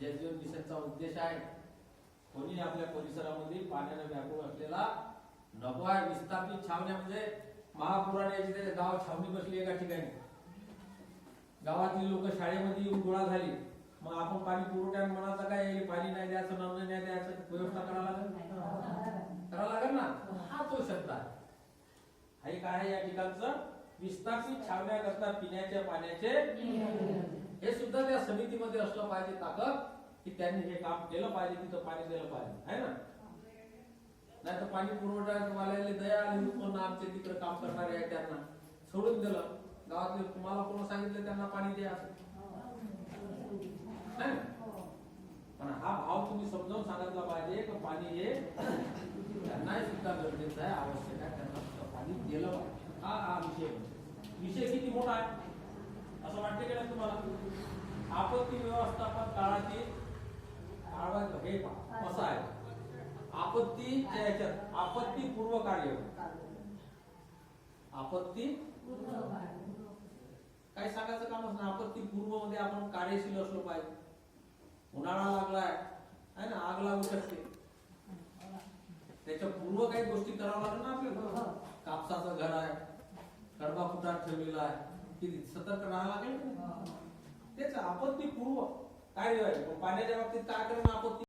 जलजीवन मिशनचा उद्देश आहे कोणी आपल्या परिसरामध्ये पाण्याने व्यापून असलेला नको आहे विस्थापित छावण्या म्हणजे महापुराने गाव छावणी बसली एका ठिकाणी. गावातली लोक शाळेमध्ये येऊन गोळा झाली. मग आपण पाणी पुरवठ्यात म्हणायचं काय पाणी नाही द्यायचं नळ नाही द्यायचं व्यवस्था करावं लागेल? करावं लागेल ना? हा. तो शब्द आहे. हा आहे या ठिकाणचं विस्थापित छावण्याकरता पिण्याच्या पाण्याचे. हे सुद्धा त्या समितीमध्ये असलं पाहिजे ताकद. की त्यांनी हे काम केलं पाहिजे तिथं पाणी दिलं पाहिजे. आहे ना? नाही तर पाणी पुरवठ्यावाल्याला दया आली पण आमचे तिकडे काम करणारे आहे त्यांना? सोडून दिलं. गावातले तुम्हाला कोण सांगितलं त्यांना पाणी द्या नाही पण हा भाव तुम्ही समजावून सांगितला पाहिजे की पाणी हे त्यांनाही सुद्धा गरजेचं आहे आवश्यक आहे त्यांना सुद्धा पाणी दिलं पाहिजे. हा हा विषय. विषय किती मोठा आहे? असं वाटते का तुम्हाला? आपत्ती व्यवस्थापन काळातील काळात हे पहा, कसं आहे आपत्तीच्या याच्यात. आपत्ती पूर्व कार्य. आपत्ती काही सांगायचं कामच नाही आपत्ती पूर्वमध्ये आपण कार्यशील असलो पाहिजे. उन्हाळा लागलाय आहे ना? आग लागू शकते. त्याच्या पूर्व काही गोष्टी कराव्या लागेल ना आपल्याला? कापसाचं घर आहे कडबा फुटात ठेवलेला आहे. किती सतर्क राहावं लागेल? नाही? तेच आपत्ती पूर्व काय? पाण्याच्या बाबतीत काय करणं आपत्ती?